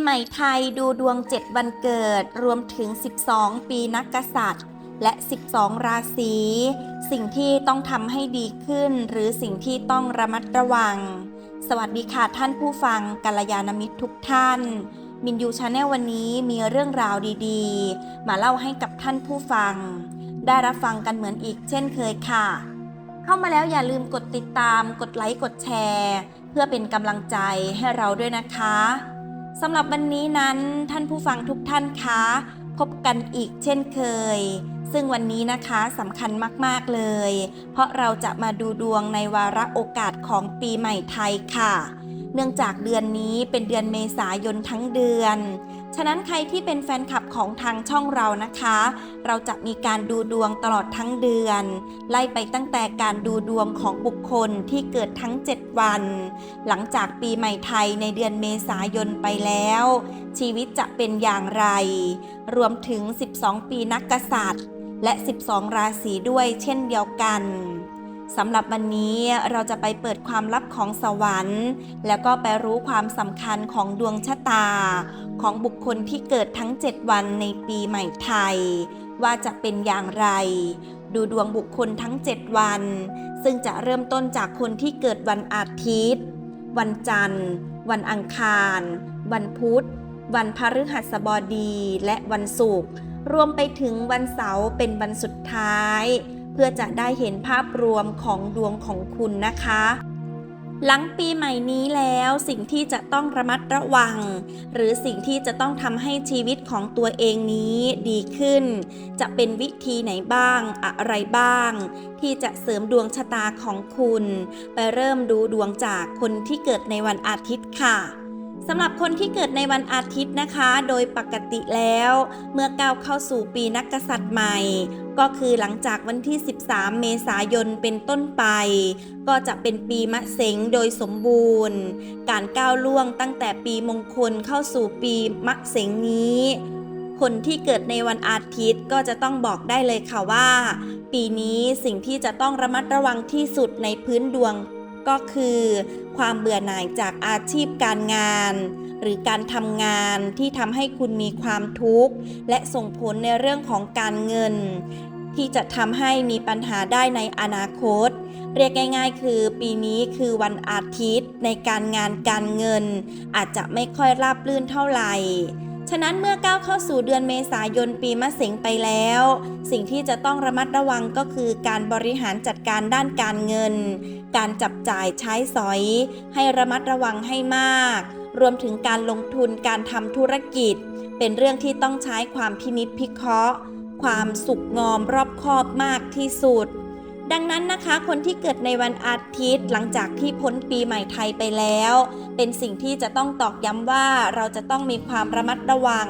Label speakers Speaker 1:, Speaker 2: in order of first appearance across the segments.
Speaker 1: ใหม่ไทยดูดวง 7 วันเกิดรวมถึง 12 ปีนักกษัตริย์ และ 12 ราศี สิ่งที่ต้องทำให้ดีขึ้น หรือสิ่งที่ต้องระมัดระวัง สวัสดีค่ะท่านผู้ฟังกัลยาณมิตรทุกท่าน มินยูชาแนลวันนี้มีเรื่องราวดีๆ มาเล่าให้กับท่านผู้ฟัง ได้รับฟังกันเหมือนอีกเช่นเคยค่ะ เข้ามาแล้วอย่าลืมกดติดตาม กดไลค์ กดแชร์ เพื่อเป็นกำลังใจให้เราด้วยนะคะ สำหรับวันนี้นั้นท่านผู้ฟังทุกท่านคะ พบกันอีกเช่นเคย ซึ่งวันนี้นะคะสำคัญมากๆเลย เพราะเราจะมาดูดวงในวาระโอกาสของปีใหม่ไทยค่ะ เนื่องจากเดือนนี้เป็นเดือนเมษายนทั้งเดือน ฉะนั้นใครที่เป็นแฟนคลับของทางช่องเรานะคะ เราจะมีการดูดวงตลอดทั้งเดือน ไล่ไปตั้งแต่การดูดวงของบุคคลที่เกิดทั้ง 7 วัน หลังจากปีใหม่ไทยในเดือนเมษายนไปแล้ว ชีวิตจะเป็นอย่างไร รวมถึง 12 ปีนักกษัตริย์ และ 12 ราศีด้วยเช่นเดียวกัน สำหรับวันนี้เราจะไปเปิดความลับของสวรรค์ แล้วก็ไปรู้ความสำคัญของดวงชะตา ของบุคคลที่เกิดทั้ง 7 วันในปีใหม่ไทย ว่าจะเป็นอย่างไร ดูดวงบุคคลทั้ง 7 วัน ซึ่งจะเริ่มต้นจากคนที่เกิดวันอาทิตย์ วันจันทร์ วันอังคาร วันพุธ วันพฤหัสบดีและวันศุกร์รวมไปถึงวันเสาร์เป็นวันสุดท้าย เพื่อจะได้เห็นภาพรวมของดวงของคุณนะคะ หลังปีใหม่นี้แล้วสิ่งที่จะต้องระมัดระวัง หรือสิ่งที่จะต้องทำให้ชีวิตของตัวเองนี้ดีขึ้น จะเป็นวิธีไหนบ้างอะไรบ้าง ที่จะเสริมดวงชะตาของคุณ ไปเริ่มดูดวงจากคนที่เกิดในวันอาทิตย์ค่ะ สำหรับคนที่เกิดในวันอาทิตย์นะคะ โดยปกติแล้ว เมื่อก้าวเข้าสู่ปีนักกษัตริย์ใหม่ ก็คือหลังจากวันที่ 13 เมษายนเป็นต้นไป ก็จะเป็นปีมะเสงโดยสมบูรณ์ การก้าวล่วงตั้งแต่ปีมงคลเข้าสู่ปีมะเสงนี้ คนที่เกิดในวันอาทิตย์ก็จะต้องบอกได้เลยค่ะว่า ปีนี้สิ่งที่จะต้องระมัดระวังที่สุดในพื้นดวง ก็คือ ความเบื่อหน่ายจากอาชีพการงาน หรือการทำงานที่ทำให้คุณมีความทุกข์ และส่งผลในเรื่องของการเงิน ที่จะทำให้มีปัญหาได้ในอนาคต เรียกง่าย ๆ คือปีนี้คือวันอาทิตย์ในการงานการเงิน อาจจะไม่ค่อยราบรื่นเท่าไหร่ ฉะนั้นเมื่อก้าวเข้าสู่เดือนเมษายนปีมะเสงไปแล้ว สิ่งที่จะต้องระมัดระวังก็คือการบริหารจัดการด้านการเงิน การจับจ่ายใช้สอย ให้ระมัดระวังให้มาก รวมถึงการลงทุนการทำธุรกิจ เป็นเรื่องที่ต้องใช้ความพินิจพิเคราะห์ ความสุกงอมรอบคอบมากที่สุด ดังนั้นนะคะ คนที่เกิดในวันอาทิตย์หลังจากที่พ้นปีใหม่ไทยไปแล้ว เป็นสิ่งที่จะต้องตอกย้ำว่าเราจะต้องมีความระมัดระวัง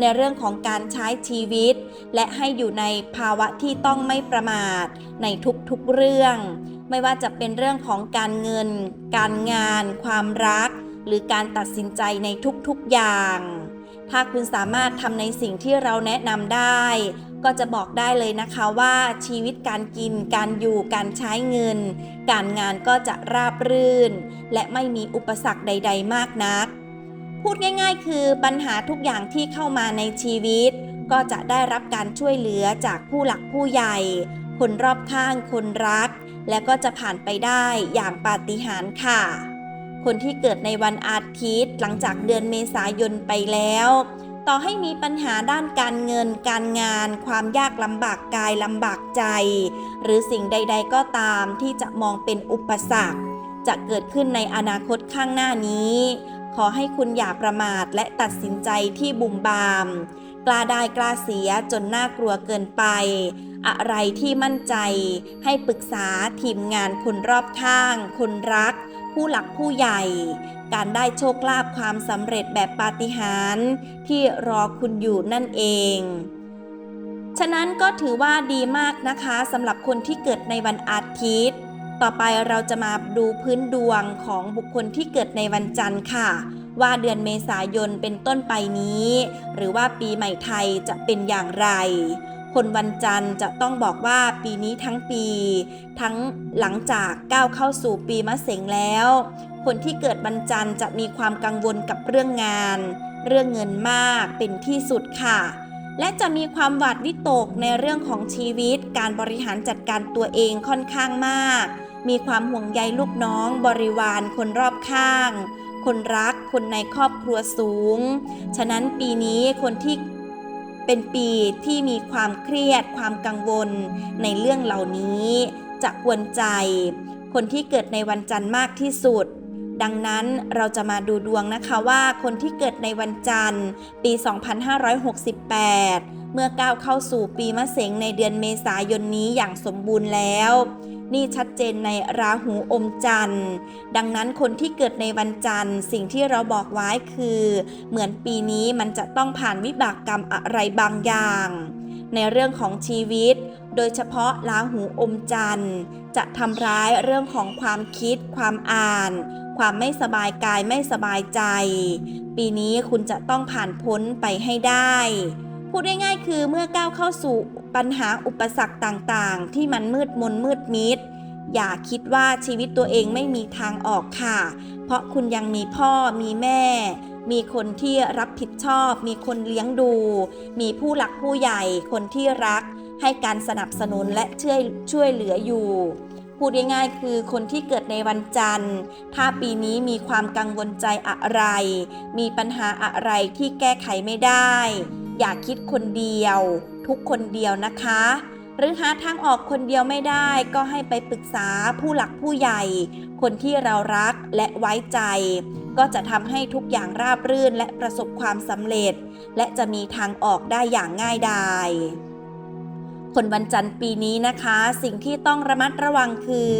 Speaker 1: ในเรื่องของการใช้ชีวิต และให้อยู่ในภาวะที่ต้องไม่ประมาท ในทุกๆเรื่อง ไม่ว่าจะเป็นเรื่องของการเงิน การงาน ความรัก หรือการตัดสินใจในทุกๆอย่าง ถ้าคุณสามารถทำในสิ่งที่เราแนะนำได้ ก็จะบอกได้เลยนะคะว่าชีวิตการกิน การอยู่ การใช้เงิน การงานก็จะราบรื่น และไม่มีอุปสรรคใด ๆ มากนัก พูดง่าย ๆ คือปัญหาทุกอย่างที่เข้ามาในชีวิต ก็จะได้รับการช่วยเหลือจากผู้หลักผู้ใหญ่ คนรอบข้าง คนรัก และก็จะผ่านไปได้อย่างปาฏิหาริย์ค่ะ คนที่เกิดในวันอาทิตย์หลังจากเดือนเมษายนไปแล้ว ต่อให้มีปัญหาด้านการเงิน การงาน ความยากลำบากกายลำบากใจ หรือสิ่งใด ๆ ก็ตามที่จะมองเป็นอุปสรรค จะเกิดขึ้นในอนาคตข้างหน้านี้ ขอให้คุณอย่าประมาทและตัดสินใจที่บุ่มบาม กล้าได้กล้าเสียจนน่ากลัวเกินไป อะไรที่มั่นใจ ให้ปรึกษาทีมงานคนรอบข้าง คนรัก ผู้หลักผู้ใหญ่ การได้โชคลาภความสำเร็จแบบปาฏิหาริย์ที่รอคุณอยู่นั่นเอง ฉะนั้นก็ถือว่าดีมากนะคะสำหรับคนที่เกิดในวันอาทิตย์ ต่อไปเราจะมาดูพื้นดวงของบุคคลที่เกิดในวันจันทร์ค่ะ ว่าเดือนเมษายนเป็นต้นไปนี้ หรือว่าปีใหม่ไทยจะเป็นอย่างไร คนวันจันทร์จะต้องบอกว่าปีนี้ทั้งปี ทั้งหลังจากก้าวเข้าสู่ปีมะเสงแล้ว คนที่เกิดวันจันทร์จะมีความกังวลกับเรื่องงาน เรื่องเงินมากเป็นที่สุดค่ะ และจะมีความหวาดวิตกในเรื่องของชีวิต การบริหารจัดการตัวเองค่อนข้างมาก มีความห่วงใยลูกน้อง บริวารคนรอบข้าง คนรักคนในครอบครัวสูง ฉะนั้นปีนี้คนที่ เป็นปีที่มีความเครียดความกังวลในเรื่องเหล่านี้จะกวนใจ คนที่เกิดในวันจันทร์มากที่สุด ดังนั้นเราจะมาดูดวงนะคะว่าคนที่เกิดในวันจันทร์ ปี 2568 เมื่อก้าวเข้าสู่ปีมะเสงในเดือนเมษายนนี้อย่างสมบูรณ์แล้ว นี่ชัดเจนในราหูอมจันทร์ ดังนั้นคนที่เกิดในวันจันทร์ สิ่งที่เราบอกไว้คือ เหมือนปีนี้มันจะต้องผ่านวิบากกรรมอะไรบางอย่าง ในเรื่องของชีวิต โดยเฉพาะราหูอมจันทร์ จะทำร้ายเรื่องของความคิด ความอ่าน ความไม่สบายกายไม่สบายใจ ปีนี้คุณจะต้องผ่านพ้นไปให้ได้ พูดง่ายๆ คือเมื่อก้าวเข้าสู่ปัญหาอุปสรรคต่างๆ ที่มันมืดมนมืดมิด อย่าคิดว่าชีวิตตัวเองไม่มีทางออกค่ะ เพราะคุณยังมีพ่อมีแม่ มีคนที่รับผิดชอบ มีคนเลี้ยงดู มีผู้หลักผู้ใหญ่ คนที่รัก ให้การสนับสนุนและช่วยช่วยเหลืออยู่พูดง่ายๆคือคนที่เกิดในวันจันทร์ ถ้าปีนี้มีความกังวลใจอะไร มีปัญหาอะไรที่แก้ไขไม่ได้ อย่าคิดคนเดียว ทุกคนเดียวนะคะ หรือหาทางออกคนเดียวไม่ได้ก็ให้ไปปรึกษาผู้หลักผู้ใหญ่ คนที่เรารักและไว้ใจ ก็จะทำให้ทุกอย่างราบรื่นและประสบความสำเร็จ และจะมีทางออกได้อย่างง่ายดายคนวันจันทร์ปีนี้นะคะ สิ่งที่ต้องระมัดระวังคือ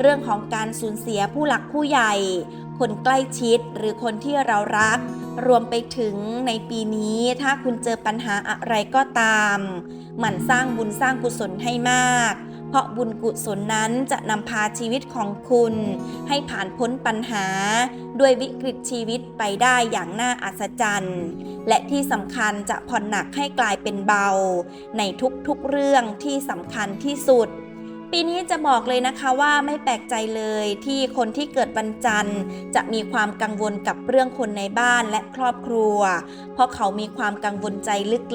Speaker 1: เรื่องของการสูญเสียผู้หลักผู้ใหญ่ คนใกล้ชิดหรือคนที่เรารัก รวมไปถึงในปีนี้ ถ้าคุณเจอปัญหาอะไรก็ตาม หมั่นสร้างบุญสร้างกุศลให้มาก เพราะบุญกุศลนั้นจะนำพาชีวิตของคุณ ให้ผ่านพ้นปัญหา ด้วยวิกฤตชีวิตไปได้อย่างน่าอัศจรรย์ และที่สำคัญจะผ่อนหนักให้กลายเป็นเบา ในทุกๆเรื่องที่สำคัญที่สุด ปีนี้จะบอกเลยนะคะว่าไม่แปลกใจเลยที่คนที่เกิดวันจันทร์ จะมีความกังวลกับเรื่องคนในบ้านและครอบครัว เพราะเขามีความกังวลใจ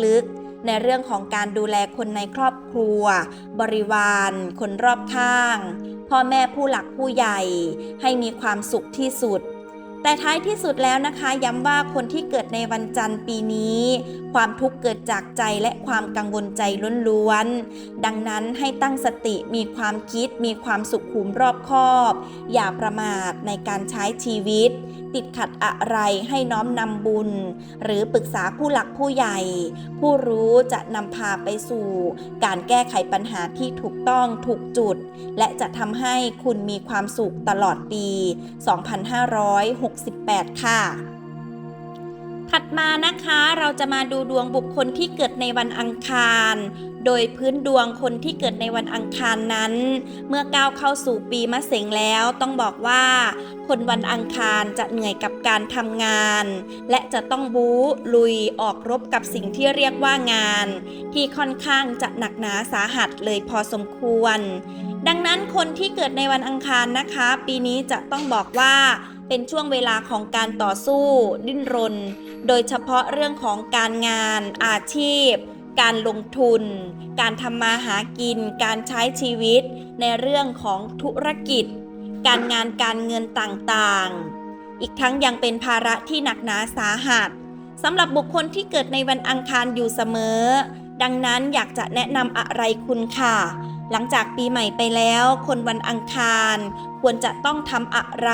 Speaker 1: ลึกๆ ในเรื่องของการดูแลคนในครอบครัว บริวาร คนรอบข้าง พ่อแม่ผู้หลักผู้ใหญ่ ให้มีความสุขที่สุด แต่ท้ายที่สุดแล้วนะคะ ย้ำว่าคนที่เกิดในวันจันทร์ปีนี้ ความทุกข์เกิดจากใจและความกังวลใจล้วนๆดังนั้นให้ตั้งสติมีความคิดมีความสุขขุมรอบคอบ อย่าประมาทในการใช้ชีวิต ติดขัดอะไรให้น้อมนำบุญ หรือปรึกษาผู้หลักผู้ใหญ่ ผู้รู้จะนำพาไปสู่ การแก้ไขปัญหาที่ถูกต้องถูกจุด และจะทำให้คุณมีความสุขตลอดปี2568 ค่ะ ถัดมานะคะเราจะมาดูดวงบุคคลที่เกิดในวันอังคาร โดยพื้นดวงคนที่เกิดในวันอังคารนั้น เมื่อก้าวเข้าสู่ปีมะเสงแล้วต้องบอกว่า คนวันอังคารจะเหนื่อยกับการทำงาน และจะต้องบู๊ลุยออกรบกับสิ่งที่เรียกว่างาน ที่ค่อนข้างจะหนักหนาสาหัสเลยพอสมควรดังนั้นคนที่เกิดในวันอังคารนะคะ ปีนี้จะต้องบอกว่า เป็นช่วงเวลาของการต่อสู้ ดิ้นรน โดยเฉพาะเรื่องของการงาน อาชีพ การลงทุน การทำมาหากิน การใช้ชีวิต ในเรื่องของธุรกิจ การงานการเงินต่างๆ อีกทั้งยังเป็นภาระที่หนักหนาสาหัสสำหรับบุคคลที่เกิดในวันอังคารอยู่เสมอ ดังนั้นอยากจะแนะนำอะไรคุณค่ะ หลังจากปีใหม่ไปแล้ว คนวันอังคารควรจะต้องทำอะไร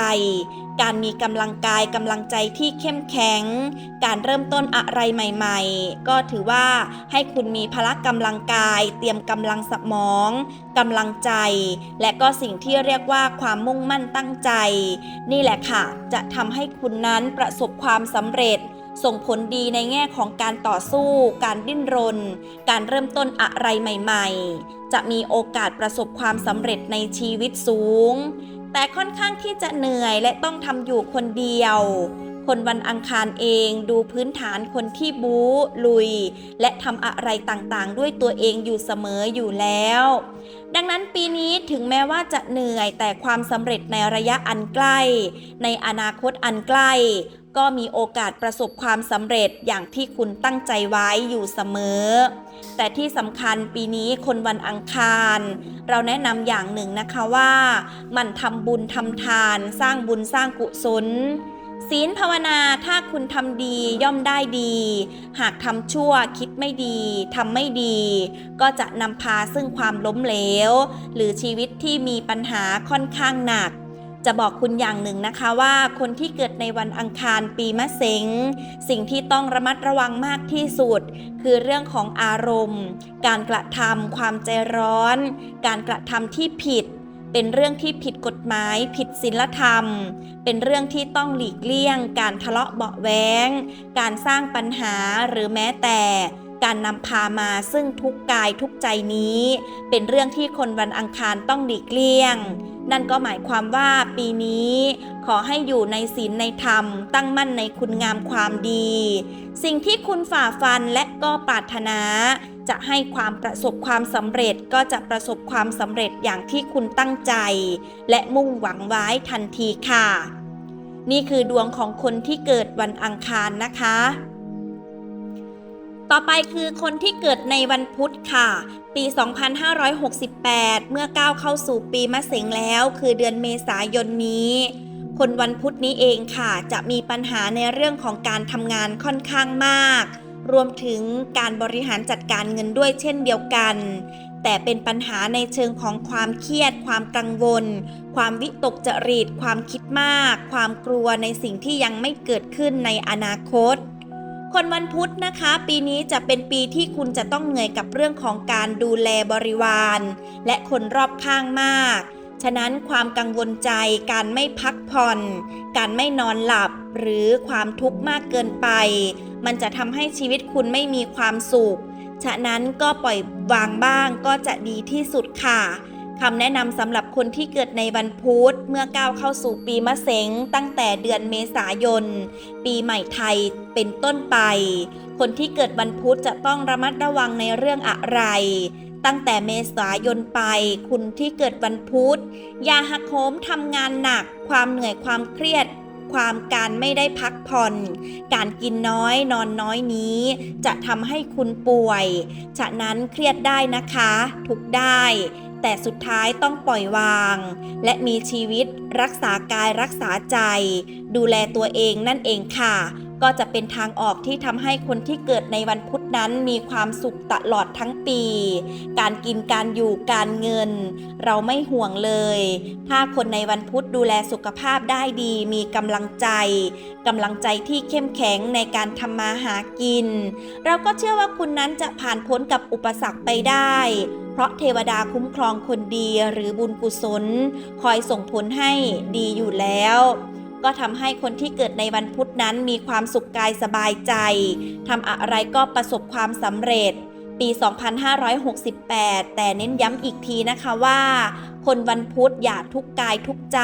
Speaker 1: การมีกำลังกายกำลังใจที่เข้มแข็ง การเริ่มต้นอะไรใหม่ๆ ก็ถือว่าให้คุณมีพละกำลังกาย เตรียมกำลังสมองกำลังใจ และก็สิ่งที่เรียกว่าความมุ่งมั่นตั้งใจ นี่แหละค่ะ จะทำให้คุณนั้นประสบความสำเร็จส่งผลดีในแง่ของการต่อสู้ การดิ้นรน การเริ่มต้นอะไรใหม่ ๆ จะมีโอกาสประสบความสำเร็จในชีวิตสูง แต่ค่อนข้างที่จะเหนื่อยและต้องทำอยู่คนเดียว คนวันอังคารเองดูพื้นฐานคนที่บู๊ลุย และทำอะไรต่างๆ ด้วยตัวเองอยู่เสมออยู่แล้ว ดังนั้นปีนี้ถึงแม้ว่าจะเหนื่อยแต่ความสำเร็จในระยะอันใกล้ ในอนาคตอันใกล้ ก็มีโอกาสประสบความสำเร็จอย่างที่คุณตั้งใจไว้อยู่เสมอ แต่ที่สำคัญปีนี้คนวันอังคาร เราแนะนำอย่างหนึ่งนะคะว่า มันทำบุญทำทาน สร้างบุญสร้างกุศล ศีลภาวนาถ้าคุณทำดีย่อมได้ดี หากทำชั่วคิดไม่ดีทำไม่ดี ก็จะนำพาซึ่งความล้มเหลว หรือชีวิตที่มีปัญหาค่อนข้างหนัก จะบอกคุณอย่างหนึ่งนะคะว่าคนที่เกิดในวันอังคารปีมะเสงสิ่งที่ต้องระมัดระวังมากที่สุด คือเรื่องของอารมณ์ การกระทำความใจร้อน การกระทำที่ผิด เป็นเรื่องที่ผิดกฎหมาย ผิดศีลธรรม เป็นเรื่องที่ต้องหลีกเลี่ยง การทะเลาะเบาะแว้งการสร้างปัญหาหรือแม้แต่การนำพามาซึ่งทุกกายทุกใจนี้ เป็นเรื่องที่คนวันอังคารต้องหลีกเลี่ยง นั่นก็หมายความว่าปีนี้ ขอให้อยู่ในศีลในธรรม ตั้งมั่นในคุณงามความดี สิ่งที่คุณฝ่าฟันและก็ปรารถนา จะให้ความประสบความสำเร็จก็จะประสบความสำเร็จอย่างที่คุณตั้งใจ และมุ่งหวังไว้ทันทีค่ะ นี่คือดวงของคนที่เกิดวันอังคารนะคะ ต่อไปคือคนที่เกิดในวันพุธค่ะ ปี 2568 เมื่อก้าวเข้าสู่ปีมะเสงแล้ว คือเดือนเมษายนนี้คนวันพุธนี้เองค่ะ จะมีปัญหาในเรื่องของการทำงานค่อนข้างมาก รวมถึงการบริหารจัดการเงินด้วยเช่นเดียวกัน แต่เป็นปัญหาในเชิงของความเครียด ความกังวล ความวิตกจริต ความคิดมาก ความกลัวในสิ่งที่ยังไม่เกิดขึ้นในอนาคต คนวันพุธนะคะ ปีนี้จะเป็นปีที่คุณจะต้องเหนื่อยกับเรื่องของการดูแลบริวาร และคนรอบข้างมาก ฉะนั้นความกังวลใจ การไม่พักผ่อน การไม่นอนหลับ หรือความทุกข์มากเกินไป มันจะทำให้ชีวิตคุณไม่มีความสุข ฉะนั้นก็ปล่อยวางบ้างก็จะดีที่สุดค่ะคำแนะนำสำหรับคนที่เกิดในวันพุธเมื่อก้าวเข้าสู่ปีมะเสงตั้งแต่เดือนเมษายน ปีใหม่ไทยเป็นต้นไป คนที่เกิดวันพุธจะต้องระมัดระวังในเรื่องอะไร ตั้งแต่เมษายนไป คุณที่เกิดวันพุธอย่าหักโหมทำงานหนัก ความเหนื่อยความเครียด ความการไม่ได้พักผ่อน การกินน้อยนอนน้อยนี้ จะทำให้คุณป่วย ฉะนั้นเครียดได้นะคะ ทุกได้ แต่สุดท้ายต้องปล่อยวาง และมีชีวิตรักษากายรักษาใจ ดูแลตัวเองนั่นเองค่ะ ก็จะเป็นทางออกที่ทำให้คนที่เกิดในวันพุธนั้นมีความสุขตลอดทั้งปี การกินการอยู่การเงิน เราไม่ห่วงเลย ถ้าคนในวันพุธดูแลสุขภาพได้ดี มีกำลังใจกำลังใจที่เข้มแข็งในการทำมาหากิน เราก็เชื่อว่าคุณนั้นจะผ่านพ้นกับอุปสรรคไปได้ เพราะเทวดาคุ้มครองคนดีหรือบุญกุศล คอยส่งผลให้ดีอยู่แล้ว ก็ทำให้คนที่เกิดในวันพุธนั้นมีความสุขกายสบายใจทำอะไรก็ประสบความสำเร็จปี 2568 แต่เน้นย้ำอีกทีนะคะว่า คนวันพุธอย่าทุกกายทุกใจ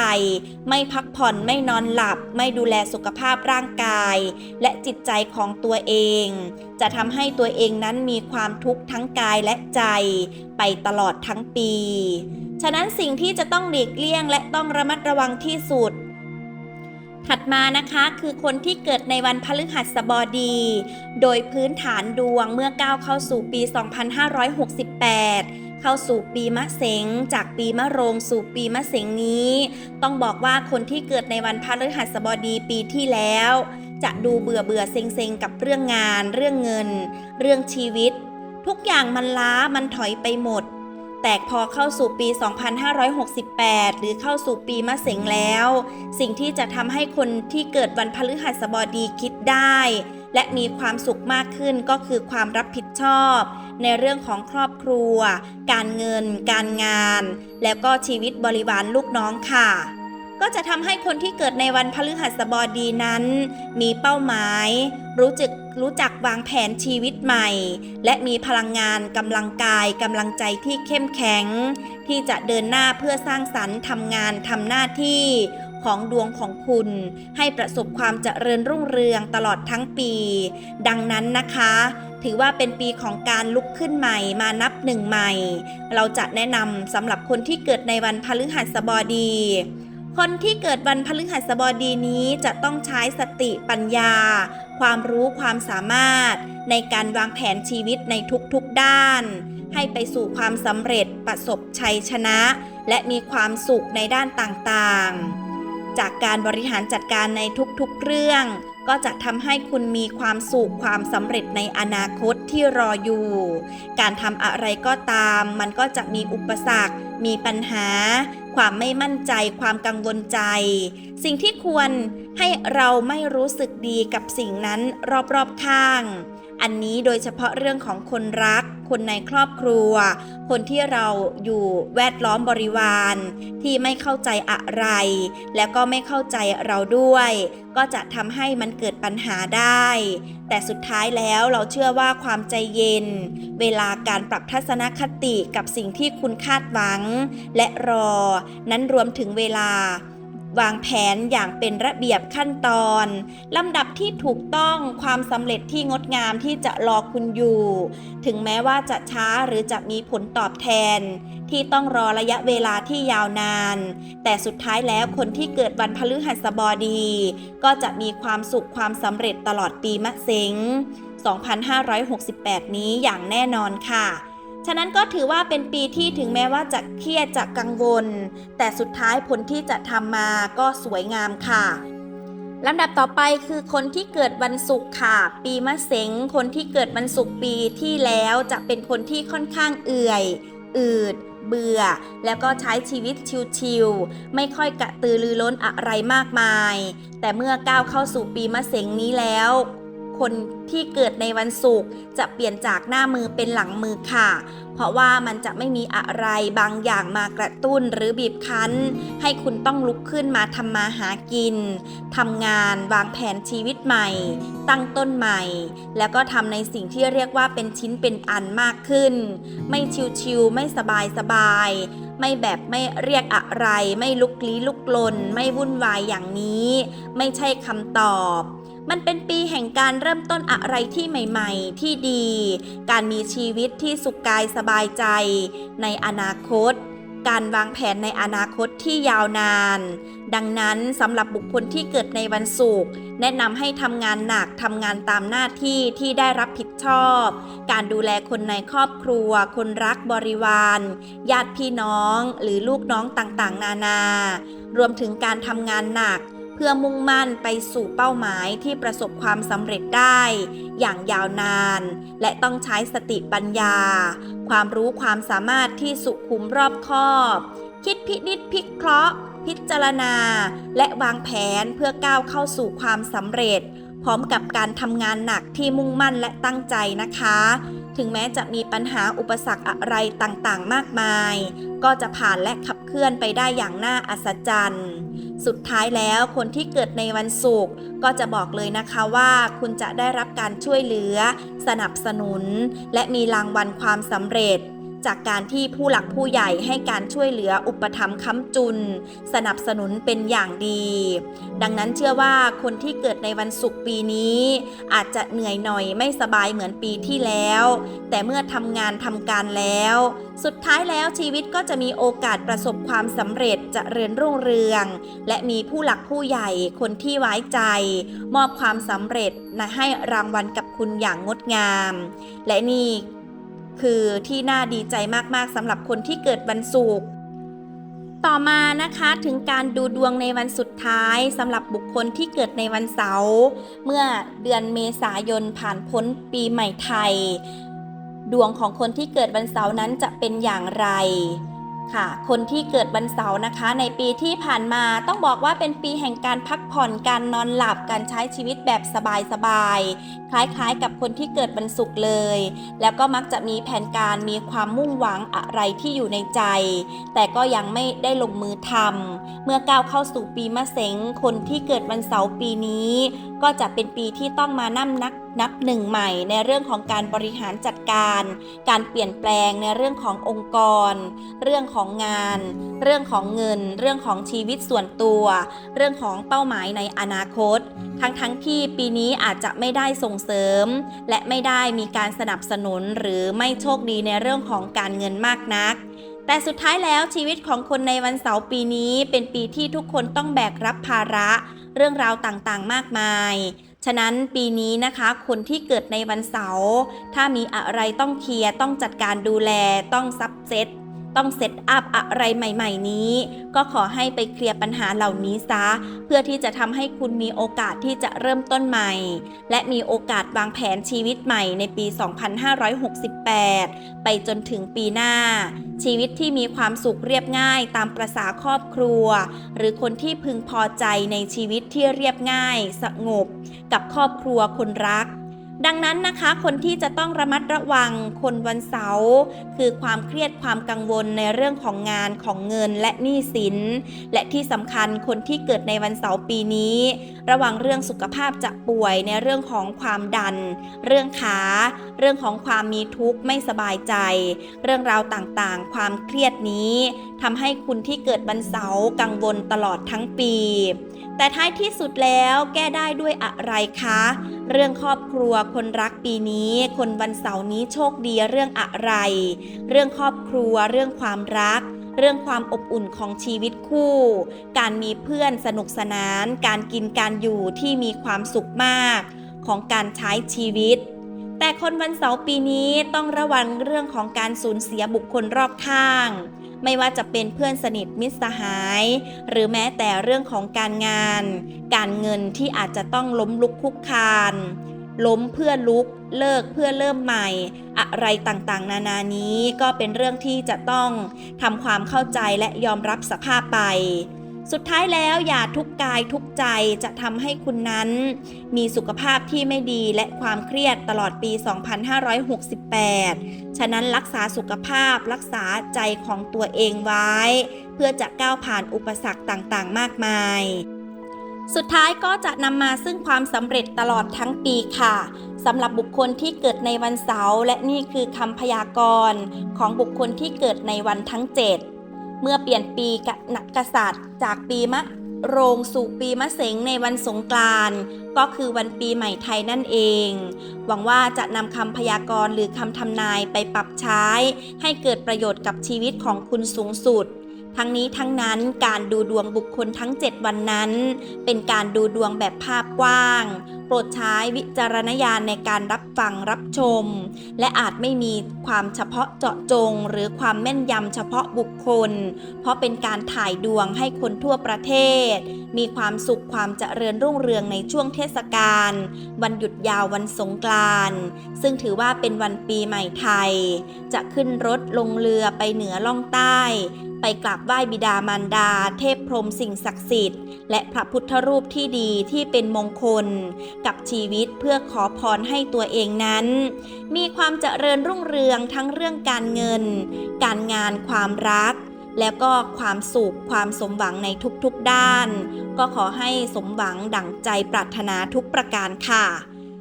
Speaker 1: ไม่พักผ่อนไม่นอนหลับ ไม่ดูแลสุขภาพร่างกาย และจิตใจของตัวเอง จะทำให้ตัวเองนั้นมีความทุกข์ทั้งกายและใจไปตลอดทั้งปี ฉะนั้นสิ่งที่จะต้องหลีกเลี่ยงและต้องระมัดระวังที่สุดถัดมานะคะคือคนที่เกิดในวันพฤหัสบดี โดยพื้นฐานดวงเมื่อก้าวเข้าสู่ปี 2568 เข้าสู่ปีมะเสงจากปีมะโรงสู่ปีมะเสงนี้ ต้องบอกว่าคนที่เกิดในวันพฤหัสบดีปีที่แล้ว จะดูเบื่อเบื่อเซ็งเซ็งกับเรื่องงาน เรื่องเงิน เรื่องชีวิต ทุกอย่างมันล้ามันถอยไปหมด แต่พอเข้าสู่ปี 2568 หรือเข้าสู่ปีมะเสงแล้ว สิ่งที่จะทำให้คนที่เกิดวันพฤหัสบดีคิดได้ และมีความสุขมากขึ้นก็คือความรับผิดชอบ ในเรื่องของครอบครัว การเงิน การงาน แล้วก็ชีวิตบริวารลูกน้องค่ะ ก็จะทำให้คนที่เกิดในวันพฤหัสบดีนั้น มีเป้าหมาย รู้จักรู้จักวางแผนชีวิตใหม่ และมีพลังงานกำลังกายกำลังใจที่เข้มแข็ง ที่จะเดินหน้าเพื่อสร้างสรรค์ทำงานทำหน้าที่ ของดวงของคุณ ให้ประสบความเจริญรุ่งเรืองตลอดทั้งปี ดังนั้นนะคะ ถือว่าเป็นปีของการลุกขึ้นใหม่มานับหนึ่งใหม่ เราจะแนะนำสำหรับคนที่เกิดในวันพฤหัสบดี คนที่เกิดวันพฤหัสบดีนี้จะต้องใช้สติปัญญา ความรู้ความสามารถ ในการวางแผนชีวิตในทุกๆด้านให้ไปสู่ความสำเร็จประสบชัยชนะ และมีความสุขในด้านต่างๆ จากการบริหารจัดการในทุกๆเรื่อง ก็จะทำให้คุณมีความสุขความสำเร็จในอนาคตที่รออยู่ การทำอะไรก็ตาม มันก็จะมีอุปสรรค มีปัญหา ความไม่มั่นใจ ความกังวลใจ สิ่งที่ควรให้เราไม่รู้สึกดีกับสิ่งนั้นรอบๆข้าง อันนี้โดยเฉพาะเรื่องของคนรัก คนในครอบครัว คนที่เราอยู่แวดล้อมบริวาร ที่ไม่เข้าใจอะไร แล้วก็ไม่เข้าใจเราด้วย ก็จะทำให้มันเกิดปัญหาได้ แต่สุดท้ายแล้วเราเชื่อว่าความใจเย็น เวลาการปรับทัศนคติกับสิ่งที่คุณคาดหวัง และรอ นั้นรวมถึงเวลา วางแผนอย่างเป็นระเบียบขั้นตอนลำดับที่ถูกต้องความสำเร็จที่งดงามที่จะรอคุณอยู่ ถึงแม้ว่าจะช้าหรือจะมีผลตอบแทน ที่ต้องรอระยะเวลาที่ยาวนาน แต่สุดท้ายแล้วคนที่เกิดวันพฤหัสบดี ก็จะมีความสุขความสำเร็จตลอดปีมะเซ็ง 2568 นี้อย่างแน่นอนค่ะ ฉะนั้นก็ถือว่าเป็นปีที่ถึงแม้ว่าจะเครียดจะกังวล แต่สุดท้ายผลที่จะทำมาก็สวยงามค่ะลำดับต่อไปคือคนที่เกิดวันศุกร์ค่ะ ปีมะเสงคนที่เกิดวันศุกร์ปีที่แล้วจะเป็นคนที่ค่อนข้างเอื่อย อืด เบื่อ แล้วก็ใช้ชีวิตชิวๆไม่ค่อยกระตือรือร้นอะไรมากมาย แต่เมื่อก้าวเข้าสู่ปีมะเสงนี้แล้ว คนที่เกิดในวันศุกร์จะเปลี่ยนจากหน้ามือเป็นหลังมือค่ะ เพราะว่ามันจะไม่มีอะไรบางอย่างมากระตุ้นหรือบีบคั้น ให้คุณต้องลุกขึ้นมาทำมาหากินทำงานวางแผนชีวิตใหม่ ตั้งต้นใหม่ แล้วก็ทำในสิ่งที่เรียกว่าเป็นชิ้นเป็นอันมากขึ้น ไม่ชิวๆไม่สบายสบายไม่แบบไม่เรียกอะไร ไม่ลุกลี้ลุกลน ไม่วุ่นวายอย่างนี้ ไม่ใช่คำตอบ มันเป็นปีแห่งการเริ่มต้นอะไรที่ใหม่ๆ ที่ดี การมีชีวิตที่สุขกายสบายใจ ในอนาคต การวางแผนในอนาคตที่ยาวนาน ดังนั้นสำหรับบุคคลที่เกิดในวันศุกร์แนะนำให้ทำงานหนักทำงานตามหน้าที่ที่ได้รับผิดชอบ การดูแลคนในครอบครัว คนรักบริวาร ญาติพี่น้อง หรือลูกน้องต่างๆ นานา รวมถึงการทำงานหนัก พื่อมุ่งมั่นไปสู่เป้าหมายที่ประสบความสำเร็จได้ อย่างยาวนาน และต้องใช้สติปัญญา ความรู้ความสามารถที่สุขุมรอบคอบ คิดพินิจพิเคราะห์ พิจารณา และวางแผนเพื่อก้าวเข้าสู่ความสำเร็จ พร้อมกับการทำงานหนักที่มุ่งมั่นและตั้งใจนะคะ ถึงแม้จะมีปัญหาอุปสรรคอะไรต่างๆ มากมาย ก็จะผ่านและขับเคลื่อนไปได้อย่างน่าอัศจรรย์ สุดท้ายแล้วคนที่เกิดในวันศุกร์ก็จะบอกเลยนะคะว่าคุณจะได้รับการช่วยเหลือ สนับสนุน และมีรางวัลความสำเร็จ จากการที่ผู้หลักผู้ใหญ่ให้การช่วยเหลืออุปถัมภ์ค้ำจุน สนับสนุนเป็นอย่างดี ดังนั้นเชื่อว่าคนที่เกิดในวันศุกร์ปีนี้ อาจจะเหนื่อยหน่อยไม่สบายเหมือนปีที่แล้ว แต่เมื่อทำงานทำการแล้ว สุดท้ายแล้วชีวิตก็จะมีโอกาสประสบความสำเร็จเจะเริญรุ่งเรือง และมีผู้หลักผู้ใหญ่คนที่ไว้ใจ มอบความสำเร็จนะให้รางวัลกับคุณอย่างงดงาม และนี่ คือที่น่าดีใจมากๆสำหรับคนที่เกิดวันศุกร์ต่อมานะคะถึงการดูดวงในวันสุดท้ายสำหรับบุคคลที่เกิดในวันเสาร์เมื่อเดือนเมษายนผ่านพ้นปีใหม่ไทย ดวงของคนที่เกิดวันเสาร์นั้นจะเป็นอย่างไร ค่ะ คนที่เกิดวันเสาร์นะคะ ในปีที่ผ่านมาต้องบอกว่าเป็นปีแห่งการพักผ่อนการนอนหลับการใช้ชีวิตแบบสบายๆคล้ายๆ กับคนที่เกิดวันศุกร์เลย แล้วก็มักจะมีแผนการมีความมุ่งหวังอะไรที่อยู่ในใจ แต่ก็ยังไม่ได้ลงมือทำเมื่อก้าวเข้าสู่ปีมะเสงคนที่เกิดวันเสาร์ปีนี้ ก็จะเป็นปีที่ต้องมานั่นักนับหนึ่งใหม่ในเรื่องของการบริหารจัดการ การเปลี่ยนแปลงในเรื่องขององค์กร เรื่องของงาน เรื่องของเงิน เรื่องของชีวิตส่วนตัว เรื่องของเป้าหมายในอนาคต ทั้งทั้งที่ปีนี้อาจจะไม่ได้ส่งเสริม และไม่ได้มีการสนับสนุนหรือไม่โชคดีในเรื่องของการเงินมากนักแต่สุดท้ายแล้วชีวิตของคนในวันเสาร์ปีนี้เป็นปีที่ทุกคนต้องแบกรับภาระ เรื่องราวต่างๆ มากมาย ฉะนั้นปีนี้นะคะคนที่เกิดในวันเสาร์ถ้ามีอะไรต้องเคลียร์ต้องจัดการดูแลต้องซับเซต ต้องเซตอัพอะไรใหม่ๆนี้ ก็ขอให้ไปเคลียร์ปัญหาเหล่านี้ซะ เพื่อที่จะทำให้คุณมีโอกาสที่จะเริ่มต้นใหม่ และมีโอกาสวางแผนชีวิตใหม่ในปี 2568 ไปจนถึงปีหน้า ชีวิตที่มีความสุขเรียบง่ายตามประษาครอบครัว หรือคนที่พึงพอใจในชีวิตที่เรียบง่าย สงบ กับครอบครัวคนรัก ดังนั้นนะคะคนที่จะต้องระมัดระวังคนวันเสาร์คือความเครียดความกังวลในเรื่องของงานของเงินและหนี้สิน และที่สำคัญคนที่เกิดในวันเสาร์ปีนี้ ระวังเรื่องสุขภาพจะป่วยในเรื่องของความดัน เรื่องขา เรื่องของความมีทุกข์ไม่สบายใจ เรื่องราวต่างๆ ความเครียดนี้ทำให้คุณที่เกิดวันเสาร์กังวลตลอดทั้งปี แต่ท้ายที่สุดแล้วแก้ได้ด้วยอะไรคะ เรื่องครอบครัวคนรักปีนี้ คนวันเสาร์นี้โชคดีเรื่องอะไร เรื่องครอบครัวเรื่องความรักเรื่องความอบอุ่นของชีวิตคู่ การมีเพื่อนสนุกสนาน การกินการอยู่ที่มีความสุขมากของการใช้ชีวิต แต่คนวันเสาร์ปีนี้ต้องระวังเรื่องของการสูญเสียบุคคลรอบข้าง ไม่ว่าจะเป็นเพื่อนสนิทมิตรสหาย หรือแม้แต่เรื่องของการงาน การเงินที่อาจจะต้องล้มลุกคุกคานล้มเพื่อลุกเลิกเพื่อเริ่มใหม่ อะไรต่างๆ นานานี้ก็เป็นเรื่องที่จะต้องทำความเข้าใจและยอมรับสภาพไป สุดท้ายแล้วอย่าทุกกายทุกใจจะทำให้คุณนั้น มีสุขภาพที่ไม่ดีและความเครียดตลอดปี 2568 ฉะนั้นรักษาสุขภาพรักษาใจของตัวเองไว้ เพื่อจะก้าวผ่านอุปสรรคต่างๆ มากมายสุดท้ายก็จะนำมาซึ่งความสำเร็จตลอดทั้งปีค่ะสำหรับบุคคลที่เกิดในวันเสาร์และนี่คือคำพยากรณ์ของบุคคลที่เกิดในวันทั้ง7 เมื่อเปลี่ยนปีกนักกษัตริย์ จากปีมะโรงสู่ปีมะเสงในวันสงกรานต์ก็คือวันปีใหม่ไทยนั่นเอง หวังว่าจะนำคำพยากรณ์หรือคำทำนายไปปรับใช้ ให้เกิดประโยชน์กับชีวิตของคุณสูงสุด ทั้งนี้ทั้งนั้นการดูดวงบุคคลทั้ง 7 วันนั้น เป็นการดูดวงแบบภาพกว้าง โปรดใช้วิจารณญาณในการรับฟังรับชม และอาจไม่มีความเฉพาะเจาะจง หรือความแม่นยำเฉพาะบุคคล เพราะเป็นการถ่ายดวงให้คนทั่วประเทศ มีความสุขความเจริญรุ่งเรืองในช่วงเทศกาลวันหยุดยาววันสงกรานต์ซึ่งถือว่าเป็นวันปีใหม่ไทย จะขึ้นรถลงเรือไปเหนือล่องใต้ ไปกราบไหว้บิดามารดา เทพพรมสิ่งศักดิ์สิทธิ์ และพระพุทธรูปที่ดีที่เป็นมงคล กับชีวิตเพื่อขอพรให้ตัวเองนั้น มีความเจริญรุ่งเรืองทั้งเรื่องการเงิน การงานความรัก แล้วก็ความสุขความสมหวังในทุกๆด้าน ก็ขอให้สมหวังดั่งใจปรารถนาทุกประการค่ะ